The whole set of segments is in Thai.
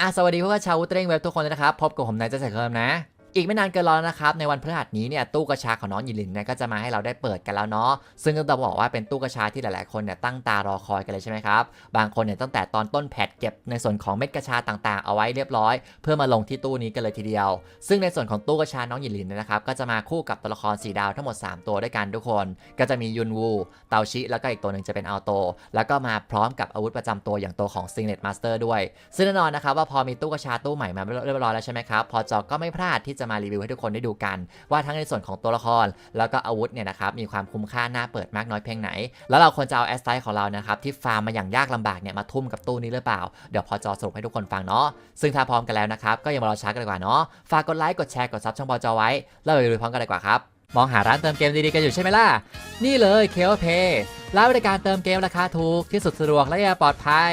อะสวัสดีพวกชาวอุตเรงเว็บทุกคนเลยนะครับ พบกับผมนายเจะเสกเคิมนะ อีกไม่นานเกินรอแล้วนะครับ ในวันพฤหัสนี้เนี่ยตู้กระชาของน้องยินลินเนี่ยก็จะมาให้เราได้เปิดกันแล้วเนาะซึ่งก็ต้องบอกว่าเป็นตู้กระชาที่หลาย ๆ คนเนี่ยตั้งตารอคอยกันเลยใช่ไหมครับ บางคนเนี่ยตั้งแต่ตอนต้นแพทเก็บในส่วนของเม็ดกระชาต่าง ๆ เอาไว้เรียบร้อย เพื่อมาลงที่ตู้นี้กันเลยทีเดียว ซึ่งในส่วนของตู้กระชาน้องยินลินเนยนะครับก็จะมาคู่กับตัวละครสีดาวทั้งหมด 3 ตัวด้วยกันทุกคน ก็จะมียุนวูเตาชิแล้วก็อีกตัวหนึ่งจะเป็นอัลโต แล้วก็มาพร้อมกับอาวุธประจำตัวอย่างตัวของ Signet Master ด้วยซึ่งแน่นอนนะครับว่าพอมีตู้กระชาตู้ใหม่มาเรียบร้อยแล้วใช่ไหมครับพอจอก็ไม่พลาดที่จะมารีวิวให้ทุกคนได้ดูกัน ว่าทั้งในส่วนของตัวละคร แล้วก็อาวุธเนี่ยนะครับมีความคุ้มค่าน่าเปิดมากน้อยเพียงไหน แล้วเราควรจะเอาแอสไซของเรานะครับที่ฟาร์มมาอย่างยากลำบากเนี่ยมาทุ่มกับตู้นี้หรือเปล่า เดี๋ยวพอจอสรุปให้ทุกคนฟังเนาะซึ่งถ้าพร้อมกันแล้วนะครับก็อย่ามารอช้ากันดีกว่าเนาะฝากกดไลค์กดแชร์กดซับช่องพอจอไว้แล้วไปดูพร้อมกันดีกว่าครับมองหาร้านเติมเกมดีๆกันอยู่ใช่ไหมล่ะ นี่เลยเค o เพย์ร้านบริการเติมเกมราคาถูกที่สุดสะดวกและยังปลอดภัย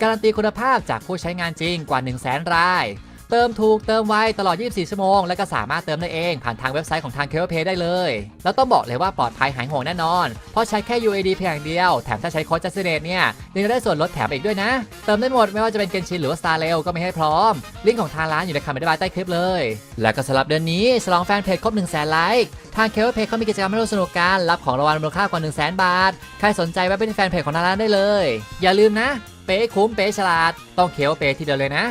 การันตีคุณภาพจากผู้ใช้งานจริงกว่า 1 0 0 0 0แสนราย เติมถูกเติมไวตลอด 24 ชั่วโมง และก็สามารถเติมได้เองผ่านทางเว็บไซต์ของทาง k ค p a y ได้เลย แล้วต้องบอกเลยว่าปลอดภัยหายห่วงแน่นอน เพราะใช้แค่ UAD เพียงอย่างเดียว แถมถ้าใช้โค้ดจัสเนตเนี่ยยังได้ส่วนลดแถมอีกด้วยนะ เติมได้หมดไม่ว่าจะเป็นเกนชินหรือว่า Star Rail ก็ไมีให้พร้อม ลิงก์ของทางร้านอยู่ในคำอธิบายใต้คลิปเลย แล้วก็สำหรับเดือนนี้ฉลองแฟนเพจครบ1 0 0 0 0แสนไลค์ทาง k ค p a y เขามีกิจกรรมให้ร่วมสนุกกันรับของรางวัลมูลค่ากว่า1 0 0 0 0แสนบาทใครสนใจแวะไปที่แฟนเพจของทางร้านได้เลย อย่าลืมนะ เป๊ะคุ้มเป๊ะฉลาด ต้องเค o เป๊ทีเดียวเลยนะ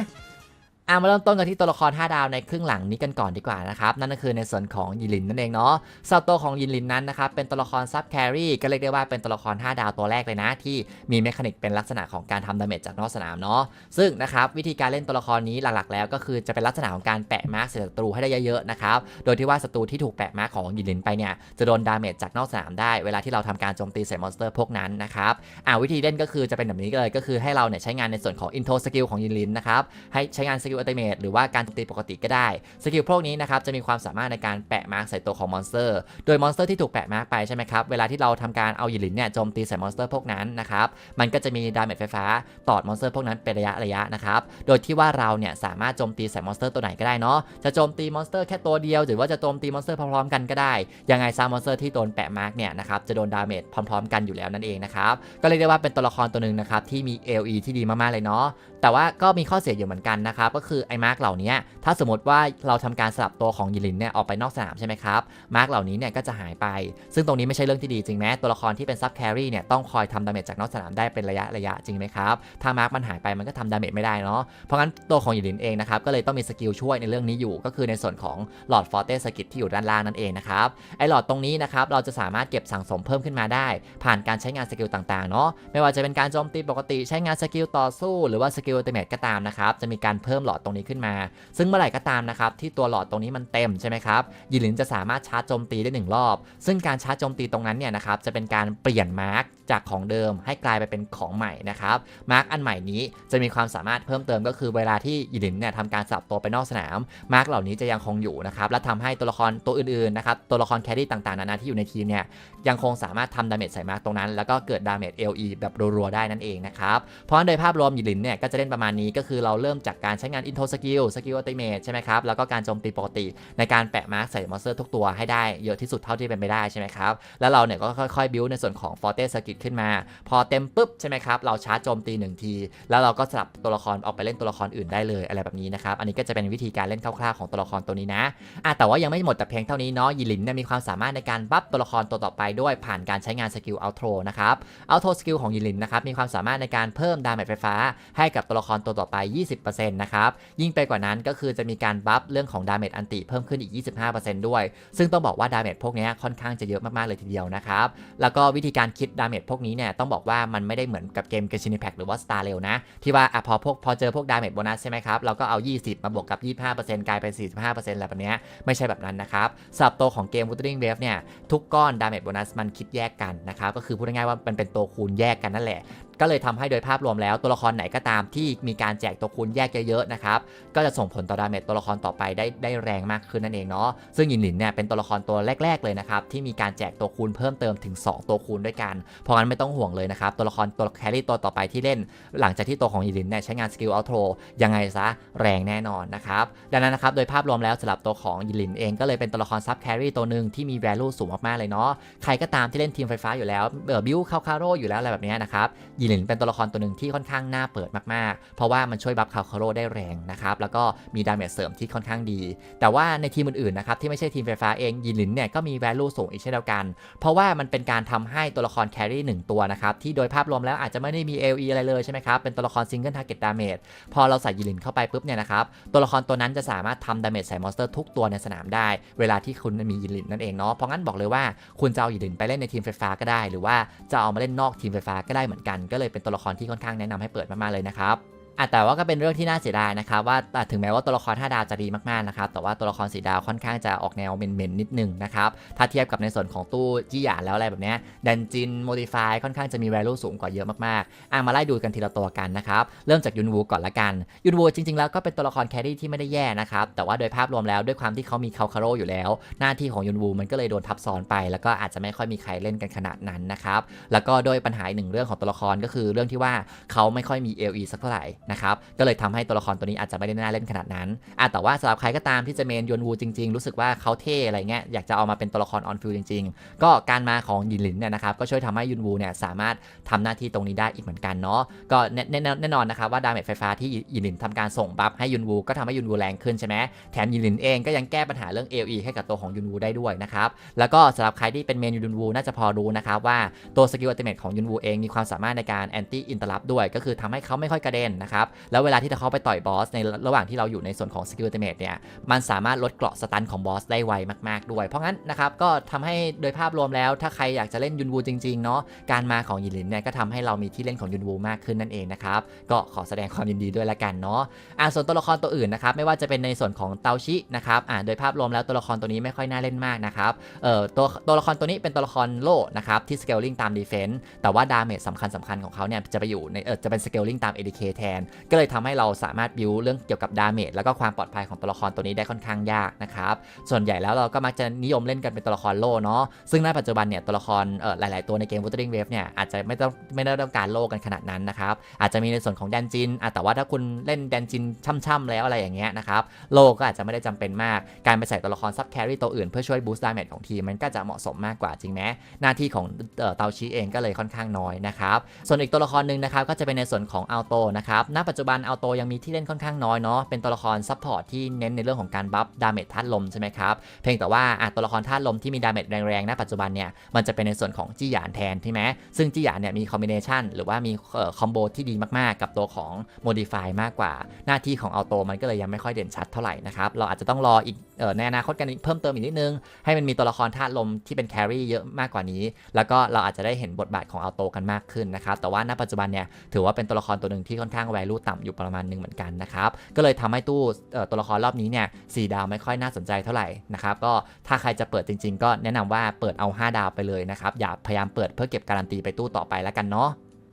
อะมาเริ่มต้นกันที่ตัวละคร 5 ดาวในครึ่งหลังนี้กันก่อนดีกว่านะครับนั่นก็คือในส่วนของยินลินนั่นเองเนาะสำหรับตัวของยินลินนั้นนะครับเป็นตัวละครซับแครี่ก็เรียกได้ว่าเป็นตัวละคร 5 ดาวตัวแรกเลยนะ ที่มีเมคานิกเป็นลักษณะของการทำดาเมจจากนอกสนามเนาะซึ่งนะครับวิธีการเล่นตัวละครนี้หลักๆ แล้วก็คือจะเป็นลักษณะของการแปะมาร์คใส่ศัตรูให้ได้เยอะๆนะครับโดยที่ว่าศัตรูที่ถูกแปะมาร์คของยินลินไปเนี่ยจะโดนดาเมจจากนอกสนามได้เวลาที่เราทำการโจมตีใส่มอนสเตอร์พวกนั้นนะครับอ่าวิธีเล่นก็คือจะเป็นแบบนี้เลยก็คือให้เราเนี่ยใช้งานในส่วนของอินโทสกิลของยินลินนะครับให้ใช้งานสกิลอัลติเมทหรือว่าการโจมตีปกติก็ได้ สกิลพวกนี้นะครับจะมีความสามารถในการแปะมาร์กใส่ตัวของมอนสเตอร์ โดยมอนสเตอร์ที่ถูกแปะมาร์กไปใช่ไหมครับ เวลาที่เราทำการเอาหยินหลินเนี่ยโจมตีใส่มอนสเตอร์พวกนั้นนะครับ มันก็จะมีดาเมจไฟฟ้าตอดมอนสเตอร์พวกนั้นเป็นระยะระยะนะครับ โดยที่ว่าเราเนี่ยสามารถโจมตีใส่มอนสเตอร์ตัวไหนก็ได้เนาะ จะโจมตีมอนสเตอร์แค่ตัวเดียว หรือว่าจะโจมตีมอนสเตอร์พร้อมๆกันก็ได้ ยังไงซามอนสเตอร์ที่โดนแปะมาร์กเนี่ยนะครับจะโดนดาเมจพร้อม ๆ กันอยู่แล้วนั่นเองนะครับ ก็เรียกได้ว่าเป็นตัวละครตัวหนึ่งนะครับที่มี LE ที่ดีมากๆเลยเนาะ แต่ว่าก็มีข้อเสียอยู่เหมือนกันนะครับ ก็คือไอ้มาร์กเหล่านี้ถ้าสมมติว่าเราทำการสลับตัวของยิลินเนี่ยออกไปนอกสนามใช่ไหมครับ มาร์กเหล่านี้เนี่ยก็จะหายไป ซึ่งตรงนี้ไม่ใช่เรื่องที่ดีจริงไหมตัวละครที่เป็นซับแครี่เนี่ยต้องคอยทำดาเมจจากนอกสนามได้เป็นระยะระยะจริงไหมครับถ้ามาร์กมันหายไปมันก็ทำดาเมจไม่ได้เนาะเพราะงั้นตัวของยิลินเองนะครับก็เลยต้องมีสกิลช่วยในเรื่องนี้อยู่ ก็คือในส่วนของหลอดฟอร์เตสกิทที่อยู่ด้านล่างนั่นเองนะครับไอหลอดตรงนี้นะครับเราจะสามารถเก็บสั่งสมเพิ่มขึ้นมาได้ ผ่านการใช้งานสกิลต่างๆเนาะไม่ว่าจะเป็นการโจมตีปกติใช้งานสกิลต่อสู้หรือว่าสกิลอัลติเมทก็ตามนะครับ จะมีการเพิ่มหลอดตรงนี้ขึ้นมา ซึ่งเมื่อไหร่ก็ตามนะครับ ที่ตัวหลอดตรงนี้มันเต็มใช่ไหมครับยีหลินจะสามารถชาร์จโจมตีได้หนึ่งรอบ ซึ่งการชาร์จโจมตีตรงนั้นเนี่ยนะครับจะเป็นการเปลี่ยนมาร์กจากของเดิมให้กลายไปเป็นของใหม่นะครับ มาร์กอันใหม่นี้จะมีความสามารถเพิ่มเติมก็คือเวลาที่ยิลินเนี่ยทำการสับตัวไปนอกสนาม มาร์กเหล่านี้จะยังคงอยู่นะครับ และทำให้ตัวละครตัวอื่นๆนะครับ ตัวละครแครี่ต่างๆ นานาที่อยู่ในทีมเนี่ยยังคงสามารถทำดาเมจใส่มาร์กตรงนั้น แล้วก็เกิดดาเมจ LE แบบรัวๆได้นั่นเองนะครับ เพราะฉะนั้นโดยภาพรวมยิลินเนี่ยก็จะเล่นประมาณนี้ก็คือเราเริ่มจากการใช้งานอินโทรสกิลสกิลอัติเมทใช่ไหมครับแล้วก็การโจมตีปกติ ในการแปะมาร์กใส่มอนสเตอร์ทุกตัวให้ได้เยอะที่สุดเท่าที่เป็นไปได้ใช่ไหมครับแล้วเราเนี่ยก็ค่อยๆบิวในส่วนของฟอร์เตสกิลขึ้นมา พอเต็มปุ๊บใช่ไหมครับเราชาร์จโจมตีหนึ่งที แล้วเราก็สลับตัวละครออกไปเล่นตัวละครอื่นได้เลยอะไรแบบนี้นะครับอันนี้ก็จะเป็นวิธีการเล่นคร่าวๆของตัวละครตัวนี้นะอะแต่ว่ายังไม่หมดแต่เพียงเท่านี้เนาะยิลินเนี่ยมีความสามารถในการบัฟตัวละครตัวต่อไปด้วยผ่านการใช้งานสกิลอัลโทรนะครับอัลโทรสกิลของยิลินนะครับมีความสามารถในการเพิ่มดาเมจไฟฟ้า ให้กับตัวละครตัวต่อไป 20%นะครับยิ่งไปกว่านั้นก็คือจะมีการบัฟเรื่องของดาเมจอันติเพิ่มขึ้นอีก 25%ด้วย ซึ่งต้องบอกว่าดาเมจพวกนี้ค่อนข้างจะเยอะมากๆเลยทีเดียวนะครับแล้วก็วิธีการคิดดาเมจพวกนี้เนี่ยต้องบอกว่ามันไม่ได้เหมือนกับเกมเกชินิแพคหรือว่า Star เรลนะ ที่ว่าอพอพวกพอเจอพวกดาเมจโบนัสใช่ไหมครับ เราก็เอา 20 มาบวกกับ 25%กลายเป็น 45%อะไรแบบเนี้ยไม่ใช่แบบนั้นนะครับสำหรับตัวของเกมวูตติ้งเวฟเนี่ยทุกก้อนดาเมจโบนัสมันคิดแยกกันนะครับก็คือพูดง่ายๆว่ามันเป็นตัวคูณแยกกันนั่นแหละ ก็เลยทำให้โดยภาพรวมแล้วตัวละครไหนก็ตามที่มีการแจกตัวคูณแยกเยอะๆนะครับก็จะส่งผลต่อดาเมจตัวละครต่อไปได้ได้แรงมากขึ้นนั่นเองเนาะซึ่งยินหลินเนี่ยเป็นตัวละครตัวแรก ๆเลยนะครับที่มีการแจกตัวคูณเพิ่มเติมถึง 2 ตัวคูณด้วยกันเพราะงั้นไม่ต้องห่วงเลยนะครับตัวละครตัวแครี่ตัวต่อไปที่เล่น หลังจากที่ตัวของยินหลินเนี่ยใช้งานสกิลอัลโทรยังไงซะแรงแน่นอนนะครับดังนั้นนะครับโดยภาพรวมแล้วสำหรับตัวของยินหลินเองก็เลยเป็นตัวละครซับแครี่ตัวหนึ่งที่มี value สูงมากๆเลยเนาะใครก็ตามที่เล่นทีมไฟฟ้าอยู่แล้วเออบิวคาคาโร่อยู่แล้วอะไรแบบนี้นะครับยินลินลินเป็นตัวละครตัวหนึ่งที่ค่อนข้างน่าเปิดมากๆ เพราะว่ามันช่วยบัฟคาคาโร่ได้แรงนะครับ แล้วก็มีดาเมจเสริมที่ค่อนข้างดี แต่ว่าในทีมอื่นๆนะครับที่ไม่ใช่ทีมไฟฟ้าเองยินหลินเนี่ยก็มี value สูงอีกเช่นเดียวกัน เพราะว่ามันเป็นการทำให้ตัวละครแครี่หนึ่งตัวนะครับที่โดยภาพรวมแล้วอาจจะไม่ได้มี LE อะไรเลยใช่ไหมครับเป็นตัวละคร single target damage พอเราใส่ยินหลินเข้าไปปุ๊บเนี่ยนะครับตัวละครตัวนั้นจะสามารถทำดาเมจใส่มอนสเตอร์ทุกตัวในสนามได้ เวลาที่คุณมียินหลินนั่นเองเนาะเพราะงั้นบอกเลยว่าคุณจะเอายินหลินไปเล่นในทีมไฟฟ้าก็ได้ หรือว่าจะเอามาเล่นนอกทีมไฟฟ้าก็ได้เหมือนกันก็เลยเป็นตัวละครที่ค่อนข้างแนะนำให้เปิดมากๆเลยนะครับ อะแต่ว่าก็เป็นเรื่องที่น่าเสียดายนะครับว่าถึงแม้ว่าตัวละคร5ดาวจะดีมากๆนะครับแต่ว่าตัวละคร4ดาวค่อนข้างจะออกแนวเมนๆนิดนึงนะครับถ้าเทียบกับในส่วนของตู้จี้หยานแล้วอะไรแบบนี้ดันจินโมดิฟายค่อนข้างจะมี value สูงกว่าเยอะมากๆอะมาไล่ดูกันทีละตัวกันนะครับเริ่มจากยุนวูก่อนละกันยุนวูจริงๆแล้วก็เป็นตัวละครแครี่ที่ไม่ได้แย่นะครับแต่ว่าโดยภาพรวมแล้วด้วยความที่เขามีคาคาโรอยู่แล้ว หน้าที่ของยุนวูมันก็เลยโดนทับซ้อนไป แล้วก็อาจจะไม่ค่อยมีใครเล่นกันขนาดนั้นนะครับแล้วก็โดยปัญหาอีกหนึ่งเรื่องของตัวละครก็คือเรื่องที่ว่าเขาไม่ค่อยมี LE สักเท่าไหร่นะครับก็เลยทำให้ตัวละครตัวนี้อาจจะไม่ได้น่าเล่นขนาดนั้นอะแต่ว่าสำหรับใครก็ตามที่จะเมนยวนวูจริงๆ รู้สึกว่าเขาเท่อะไรเงี้ยอยากจะเอามาเป็นตัวละครออนฟิลจริง ๆ ก็การมาของยินหลินเนี่ยนะครับก็ช่วยทำให้ยุนวูเนี่ยสามารถทำหน้าที่ตรงนี้ได้อีกเหมือนกันเนาะก็แน่แน่แน่นอนนะครับว่าดาเมจไฟฟ้าที่ยินหลินทำการส่งบัฟให้ยุนวูก็ทำให้ยุนวูแรงขึ้นใช่ไหมแถมยินหลินเองก็ยังแก้ปัญหาเรื่อง LE ให้กับตัวของยุนวูได้ด้วยนะครับแล้วก็สำหรับใครที่เป็นเมนยุนวูน่าจะพอรู้นะครับว่าตัวสกิลอัลติเมทของยุนวูเองมีความสามารถในการแอนตี้อินเตอร์ลับด้วย ก็คือทำให้เขาไม่ค่อยกระเด็นนะครับแล้วเวลาที่เขาไปต่อยบอสในระหว่างที่เราอยู่ในส่วนของสกิลอัลติเมทเนี่ยมันสามารถลดเกราะสตันของบอสได้ไวมาก ๆ ด้วย เพราะงั้นนะครับก็ทำให้โดยภาพรวมแล้ว ถ้าใครอยากจะเล่นยุนวูจริงๆเนาะการมาของยินหลินเนี่ยก็ทำให้เรามีที่เล่นของยุนวูมากขึ้นนั่นเองนะครับก็ขอแสดงความยินดีด้วยละกันเนาะอ่าส่วนตัวละครตัวอื่นนะครับไม่ว่าจะเป็นในส่วนของเตาชินะครับอ่าโดยภาพรวมแล้วตัวละครตัวนี้ไม่ค่อยน่าเล่นมากนะครับเอ่อตัวตัวละครตัวนี้เป็นตัวละครโล่นะครับที่สเกลลิงตามดีเฟนส์แต่ว่าดาเมจสำคัญสำคัญของเขาเนี่ยจะไปอยู่ในเออจะเป็นสเกลลิงตาม ADK แทนก็เลยทำให้เราสามารถบิวเรื่องเกี่ยวกับดาเมจแล้วก็ความปลอดภัยของตัวละครตัวนี้ได้ค่อนข้างยากนะครับส่วนใหญ่แล้วเราก็มักจะนิยมเล่นกันเป็นตัวละครโล่เนาะซึ่งในปัจจุบันเนี่ยตัวละครเออหลาย ๆ ตัวในเกม Wuthering Wave เนี่ยอาจจะไม่ต้องไม่ได้ต้องการโล่กันขนาดนั้นนะครับอาจจะมีในส่วนของแดนจินอะแต่ว่าถ้าคุณเล่นแดนจินช่ำๆแล้วอะไรอย่างเงี้ยนะครับโล่ก็อาจจะไม่ได้จำเป็นมากการไปใส่ตัวละครซับแครี่ตัวอื่นเพื่อช่วยบูสต์ดาเมจของทีมมันก็จะเหมาะสมมากกว่าจริงไหมหน้าที่ของเอ่อเตาชีเองก็เลยค่อนข้างน้อยนะครับส่วนอีกตัวละครหนึ่งนะครับก็จะเป็นในส่วนของอัลโตนะครับณปัจจุบันเอัลโตยังมีที่เล่นค่อนข้างน้อยเนาะเป็นตัวละครซัพพอร์ตที่เน้นในเรื่องของการบัฟดาเมจธาตุลมใช่ไหมครับเพียงแต่ว่าตัวละครธาตุลมที่มีดาเมจแรงๆณปัจจุบันเนี่ยมันจะเป็นในส่วนของจี้หยานแทนใช่ไหมซึ่งจี้หยานเนี่ยมีคอมบิเนชันหรือว่ามีคอมโบที่ดีมากๆ กับตัวของ Modify มากกว่า หน้าที่ของเอัลโตมันก็เลยยังไม่ค่อยเด่นชัดเท่าไหร่นะครับเราอาจจะต้องรออีกในอนาคตกันเพิ่มเติมอีกนิดนึง ให้มันมีตัวละครธาตุลมที่เป็นแครี่เยอะมากกว่านี้ แล้วก็เราอาจจะได้เห็นบทบาทของอัลโตกันมากขึ้นนะครับแต่ว่าณปัจจุบันเนี่ยถือว่าเป็นตัวละครตัวหนึ่งที่ค่อนข้าง value ต่ำอยู่ประมาณหนึงเหมือนกันนะครับ ก็เลยทำให้ตู้ตัวละครรอบนี้เนี่ยสดาวไม่ค่อยน่าสนใจเท่าไหร่นะครับ ก็ถ้าใครจะเปิดจริง ๆ ก็แนะนำว่าเปิดเอา 5 ดาวไปเลยนะครับ อย่าพยายามเปิดเพื่อเก็บการันตีไปตู้ต่อไปแล้วกันเนาะ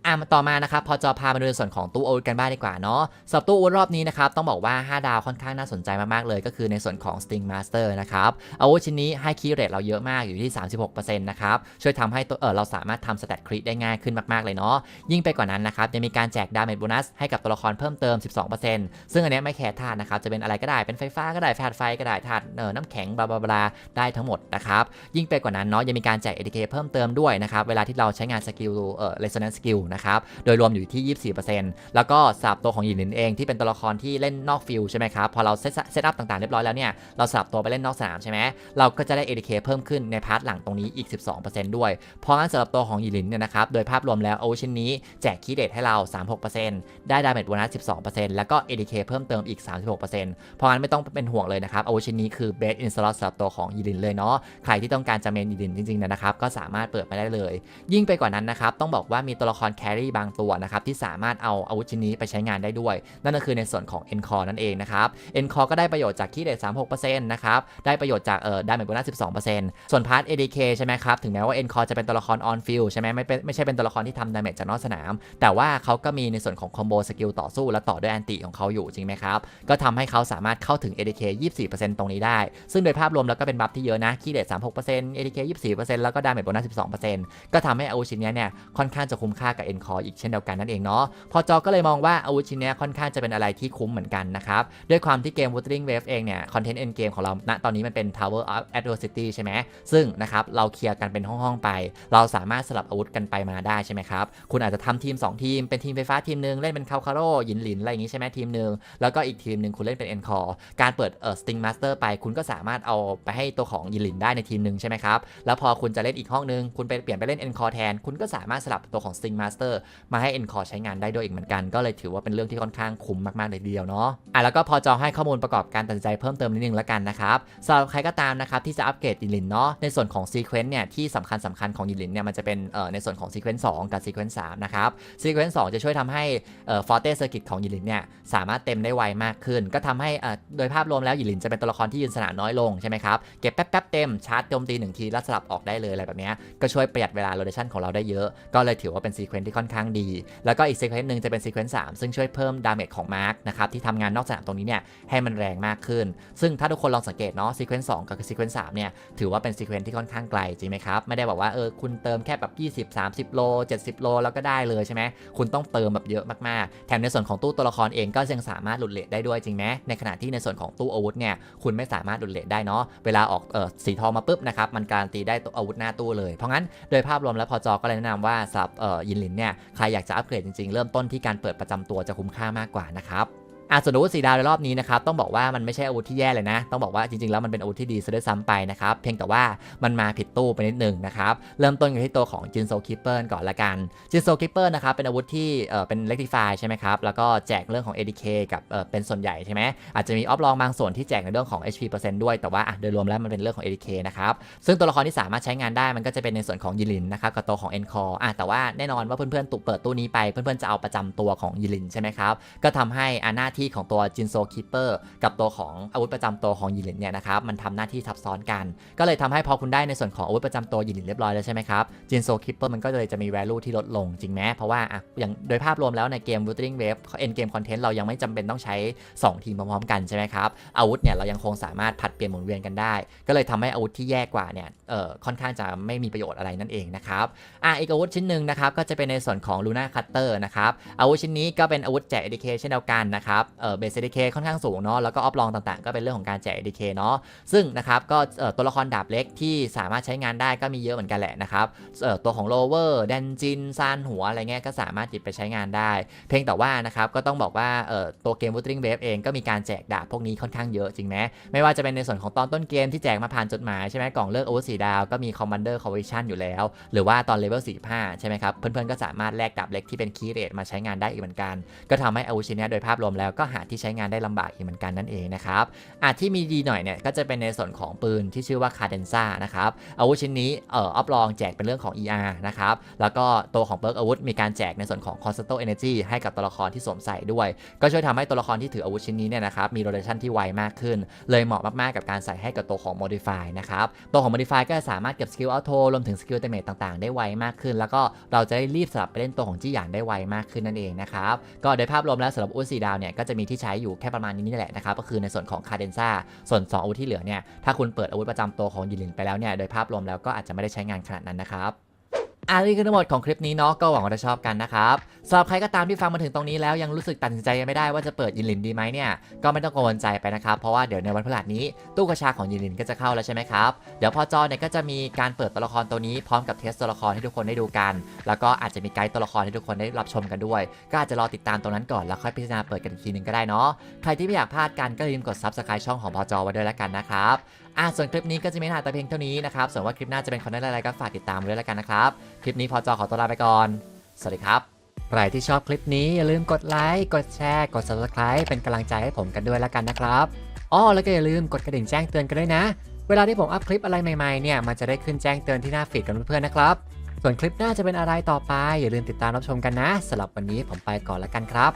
อะมาต่อมานะครับพอจะพามาดูในส่วนของตู้อาวุธกันบ้างดีกว่าเนาะสำหรับตู้อาวุธรอบนี้นะครับต้องบอกว่า 5 ดาวค่อนข้างน่าสนใจมากๆเลยก็คือในส่วนของ Sting Master นะครับอาวุธชิ้นนี้ให้คีย์เรทเราเยอะมากอยู่ที่ 36%นะครับช่วยทำให้ตัวเออเราสามารถทำสเตตคริได้ง่ายขึ้นมากๆเลยเนาะยิ่งไปกว่านั้นนะครับยังมีการแจกดาเมจโบนัสให้กับตัวละครเพิ่มเติม 12%ซึ่งอันนี้ไม่แคร์ธาตุนะครับจะเป็นอะไรก็ได้เป็นไฟฟ้าก็ได้ธาตุไฟก็ได้ธาตุเออน้ำแข็งบลาบลาบลาได้ทั้งหมดนะครับยิ่งไปกว่านั้นเนาะยังมีการแจก ATK เพิ่มเติมด้วยนะครับเวลาที่เราใช้งานสกิลเออ resonance skill นะครับ โดยรวมอยู่ที่ 24%แล้วก็สลับตัวของหยินหลินเองที่เป็นตัวละครที่เล่นนอกฟิลใช่ไหมครับ พอเราเซตเซตอัพต่างๆเรียบร้อยแล้วเนี่ย เราสลับตัวไปเล่นนอกสนามใช่ไหมเราก็จะได้ ADK เพิ่มขึ้นในพาร์ทหลังตรงนี้อีก 12%ด้วย เพราะงั้นสำหรับตัวของหยินหลินเนี่ยนะครับ โดยภาพรวมแล้วโอชิ้นนี้แจกคีเดทให้เรา 36%ได้ดาเมจโบนัส 12%แล้วก็ ADK เพิ่มเติมอีก 36%เพราะงั้นไม่ต้องเป็นห่วงเลยนะครับโอชิ้นนี้คือเบสอินสล็อตสำหรับตัวของหยินหลินเลยเนาะ ใครที่ต้องการจะเมนหยินหลินจริงๆเนี่ยนะครับก็สามารถเปิดไปได้เลย ยิ่งไปกว่านั้นนะครับต้องบอกว่ามีตัวละครแครี่บางตัวนะครับที่สามารถเอาอาวุธชิ้นนี้ไปใช้งานได้ด้วย นั่นก็คือในส่วนของ e n c o r e นั่นเองนะครับ e n c o r e ก็ได้ประโยชน์จากคีย์เดท36%นะครับได้ประโยชน์จากเอ่อได้เหมือนกัน12%ส่วนพาร์ท ADK ใช่ไหมครับถึงแม้ว่า e n c o r e จะเป็นตัวละคร on field ใช่ไหมไม่เป็นไม่ใช่เป็นตัวละครที่ทำดาเมจจากนอกสนาม แต่ว่าเขาก็มีในส่วนของคอมโบสกิลต่อสู้และต่อด้วยแอนติของเขาอยู่จริงไหมครับก็ทำให้เขาสามารถเข้าถึง ADK 24%ตรงนี้ได้ ซึ่งโดยภาพรวมแล้วก็เป็นบัฟที่เยอะนะคีย์เดท36% ADK 24%แล้วก็ดาเมจโบนัส12%ก็ทำให้อาวุธชิ้นนี้เนี่ยค่อนข้างจะคุ้มค่ากับอ็นคออีกเช่นเดียวกันนั่นเองเนาะพอจอก็เลยมองว่าอาวุธชิ้นนี้ค่อนข้างจะเป็นอะไรที่คุ้มเหมือนกันนะครับด้วยความที่เกม Wuthering Wave เองเนี่ยคอนเทนต์เอ็นเกมของเราณตอนนี้มันเป็น Tower of Adversity ใช่ไหมซึ่งนะครับเราเคลียร์กันเป็นห้องๆไป เราสามารถสลับอาวุธกันไปมาได้ใช่ไหมครับคุณอาจจะทำทีม 2 ทีมเป็นทีมไฟฟ้าทีมหนึ่งเล่นเป็นคาคาโร่ยินหลินอะไรอย่างงี้ใช่ไหมทีมหนึ่งแล้วก็อีกทีมหนึ่งคุณเล่นเป็นเอ็นคอร์การเปิดเอ่อ Sting Master ไป คุณก็สามารถเอาไปให้ตัวของยินหลินได้ในทีมหนึ่งใช่ไหมครับแล้วพอคุณจะเล่นอีกห้องนึงคุณไปเปลี่ยนไปเล่นเอ็นคอแทนคุณก็สามารถสลับตัวของ Sting Master มาใมาให้ e n c o r e ใช้งานได้ด้วยอีกเหมือนกัน ก็เลยถือว่าเป็นเรื่องที่ค่อนข้างคุ้มมากๆเลยทีเดียวเนาะอะแล้วก็พอจอให้ข้อมูลประกอบการตัดสินใจเพิ่มเติมนิดนึงแล้วกันนะครับสำหรับใครก็ตามนะครับที่จะอัปเกรดยินลินเนาะในส่วนของซีเควนต์เนี่ยที่สำคัญสำคัญของยินลินเนี่ยมันจะเป็นเอ่อในส่วนของซีเควนต์2กับซีเควนต์3นะครับซีเควนต์2จะช่วยทำให้เอ่อฟอร์เตเซอร์กิตของยินลินเนี่ยสามารถเต็มได้ไวมากขึ้น ก็ทำให้เอ่อโดยภาพรวมแล้วยินลินจะเป็นตัวละครที่ยืนสนามน้อยลงใช่ไหมครับเก็บแป๊บๆเต็มชาร์จโจมตีหนึ่งทีแล้วสลับออกได้เลยอะไรแบบเนี้ยก็ช่วยประหยัดเวลาโรเดชันของเราได้เยอะ ก็เลยถือว่าเป็นซีเควนต์ที่ค่อนข้างดี แล้วก็อีกซีเควนต์หนึ่งจะเป็นซีเควนต์3ซึ่งช่วยเพิ่มดาเมจของมาร์กนะครับที่ทำงานนอกสนามตรงนี้เนี่ยให้มันแรงมากขึ้น ซึ่งถ้าทุกคนลองสังเกตเนาะซีเควนต์2กับซีเควนต์3เนี่ยถือว่าเป็นซีเควนต์ที่ค่อนข้างไกลจริงไหมครับไม่ได้บอกว่าเออคุณเติมแค่แบบ20 30 โล 70 โลแล้วก็ได้เลยใช่ไหมคุณต้องเติมแบบเยอะมากๆ แถมในส่วนของตู้ตัวละครเองก็ยังสามารถหลุดเลทได้ด้วยจริงไหมในขณะที่ในส่วนของตู้อาวุธเนี่ยคุณไม่สามารถหลุดเลทได้เนาะเวลาออกเออสีทองมาปุ๊บนะครับมันการันตีได้ตัวอาวุธหน้าตู้เลยเพราะงั้นโดยภาพรวมแล้วพอจอก็เลยแนะนำว่าสับเออยินหลินเนี่ยใครอยากจะอัปเกรดจริงๆ เริ่มต้นที่การเปิดประจำตัวจะคุ้มค่ามากกว่านะครับ อะส่วนอาวุธสีดาวในรอบนี้นะครับต้องบอกว่ามันไม่ใช่อาวุธที่แย่เลยนะ ต้องบอกว่าจริงๆแล้วมันเป็นอาวุธที่ดีซะด้วยซ้ำไปนะครับเพียงแต่ว่ามันมาผิดตู้ไปนิดหนึ่งนะครับเริ่มต้นกันที่ตัวของจินโซคิปเปอร์ก่อนละกันจินโซคิปเปอร์นะครับเป็นอาวุธที่เออเป็นเล็กติฟายใช่ไหมครับแล้วก็แจกเรื่องของ ADK กับเออเป็นส่วนใหญ่ใช่ไหมอาจจะมีออฟลองบางส่วนที่แจกในเรื่องของ HP เปอร์เซ็นต์ด้วยแต่ว่าโดยรวมแล้วมันเป็นเรื่องของ ADK นะครับซึ่งตัวละครที่สามารถใช้งานได้มันก็จะเป็นในส่วนของยิลินนะครับกับตัวของ e n c o r e อะแต่ว่าแน่นอนว่าเพื่อนๆตุเปิดตู้นี้ไปเพื่อนๆจะเอาประจำตัวของยิลินใช่ไหมครับก็ทำให้อาหน้าทของตัวจินโซคิปเปอร์กับตัวของอาวุธประจำตัวของยินหลินเนี่ยนะครับมันทำหน้าที่ซับซ้อนกัน ก็เลยทำให้พอคุณได้ในส่วนของอาวุธประจำตัวยินหลินเรียบร้อยแล้วใช่ไหมครับจินโซคิปเปอร์มันก็เลยจะมี value ที่ลดลงจริงไหมเพราะว่าอะอย่างโดยภาพรวมแล้วในเกม Wuthering Wave End Game Content เรายังไม่จำเป็นต้องใช้ 2 ทีมพร้อมๆกันใช่ไหมครับอาวุธเนี่ยเรายังคงสามารถผัดเปลี่ยนหมุนเวียนกันได้ ก็เลยทำให้อาวุธที่แย่กว่าเนี่ยเอ่อค่อนข้างจะไม่มีประโยชน์อะไรนั่นเองนะครับอะอีกอาวุธชิ้นหนึ่งนะครับก็จะเป็นในส่วนของ Luna Cutter นะครับอาวุธชิ้นนี้ก็เป็นอาวุธแจก ADK เช่นเดียวกันนะครับเอ่อเบส ADK ค่อนข้างสูงเนาะแล้วก็ออฟลองต่างๆ ก็เป็นเรื่องของการแจก ADK เคเนาะซึ่งนะครับก็ตัวละครดาบเล็กที่สามารถใช้งานได้ก็มีเยอะเหมือนกันแหละนะครับตัวของ Lower แดนจินซานหัวอะไรเงี้ยก็สามารถหยิบไปใช้งานได้ เพียงแต่ว่านะครับก็ต้องบอกว่าตัวเกม Wuthering Wave เองก็มีการแจกดาบพวกนี้ค่อนข้างเยอะจริงไหมไม่ว่าจะเป็นในส่วนของตอนต้นเกมที่แจกมาผ่านจดหมายใช่ไหมกล่องเลิกอาวุธสีดาวก็มี Commander Collection อยู่แล้ว หรือว่าตอนเลเวล45ใช่ไหมครับเพื่อนๆก็สามารถแลกดาบเล็กที่เป็นคีย์เรทมาใช้งานได้อีกเหมือนกัน ก็ทำให้อาวุธชิ้นนี้โดยภาพรวมแล้วก็หาที่ใช้งานได้ลำบากอีกเหมือนกันนั่นเองนะครับอาที่มีดีหน่อยเนี่ยก็จะเป็นในส่วนของปืนที่ชื่อว่าคาเดนซ่านะครับอาวุธชิ้นนี้เอ่อออฟลองแจกเป็นเรื่องของ ER นะครับแล้วก็ตัวของเปิร์กอาวุธมีการแจกในส่วนของ Constanto Energy ให้กับตัวละครที่สวมใส่ด้วย ก็ช่วยทำให้ตัวละครที่ถืออาวุธชิ้นนี้เนี่ยนะครับมีโรเ t ชันที่ไวมากขึ้น เลยเหมาะมากๆกับการใส่ให้กับตัวของ Modify นะครับตัวของ Modify ก็จะสามารถเก็บสกิลอัลโทรวมถึงสกิลเตเมต่างๆ ได้ไวมากขึ้น แล้วก็เราจะได้รีบสลับไปเล่นตัวของจี้หยานได้ไวมากขึ้นนั่นเองนะครับก็โดยภาพรวมแล้วสำหรับอุสีดาวเนี่ยก็จะมีที่ใช้อยู่แค่ประมาณนี้นี่แหละนะครับก็คือในส่วนของคาเดนซ่าส่วน 2 อาวุธที่เหลือเนี่ยถ้าคุณเปิดอาวุธประจำตัวของยิลินไปแล้วเนี่ยโดยภาพรวมแล้วก็อาจจะไม่ได้ใช้งานขนาดนั้นนะครับ อันนี้คือทั้งหมดของคลิปนี้เนาะก็หวังว่าจะชอบกันนะครับสำหรับใครก็ตามที่ฟังมาถึงตรงนี้แล้วยังรู้สึกตัดสินใจยังไม่ได้ว่าจะเปิดยินลินดีไหมเนี่ยก็ไม่ต้องกังวลใจไปนะครับเพราะว่าเดี๋ยวในวันพฤหัสนี้ตู้กระชาของยินลินก็จะเข้าแล้วใช่ไหมครับเดี๋ยวพอจอเนี่ยก็จะมีการเปิดตัวละครตัวนี้พร้อมกับเทสตัวละครให้ทุกคนได้ดูกัน แล้วก็อาจจะมีไกด์ตัวละครให้ทุกคนได้รับชมกันด้วย ก็อาจจะรอติดตามตรงนั้นก่อนแล้วค่อยพิจารณาเปิดกันอีกทีหนึ่งก็ได้เนาะใครที่ไม่อยากพลาดกันก็อย่าลืมกด subscribe ช่องของพอจอไว้ด้วยแล้วกันนะครับอะส่วนคลิปนี้ก็จะมีเนื้าแต่เพียงเท่านี้นะครับ ส่วนว่าคลิปหน้าจะเป็นคอนเทนต์อะไรก็ฝากติดตามด้วยแล้วกันนะครับ คลิปนี้พอจอขอตัวลาไปก่อน สวัสดีครับ ใครที่ชอบคลิปนี้อย่าลืมกดไลค์ กดแชร์ กด subscribe เป็นกำลังใจให้ผมกันด้วยแล้วกันนะครับอ้อแล้วก็อย่าลืมกดกระดิ่งแจ้งเตือนกันด้วยนะ เวลาที่ผมอัพคลิปอะไรใหม่ๆเนี่ยมันจะได้ขึ้นแจ้งเตือนที่หน้าฟีดกันเพื่อนๆนะครับ ส่วนคลิปหน้าจะเป็นอะไรต่อไป อย่าลืมติดตามรับชมกันนะสำหรับวันนี้ผมไปก่อนแล้วกันครับ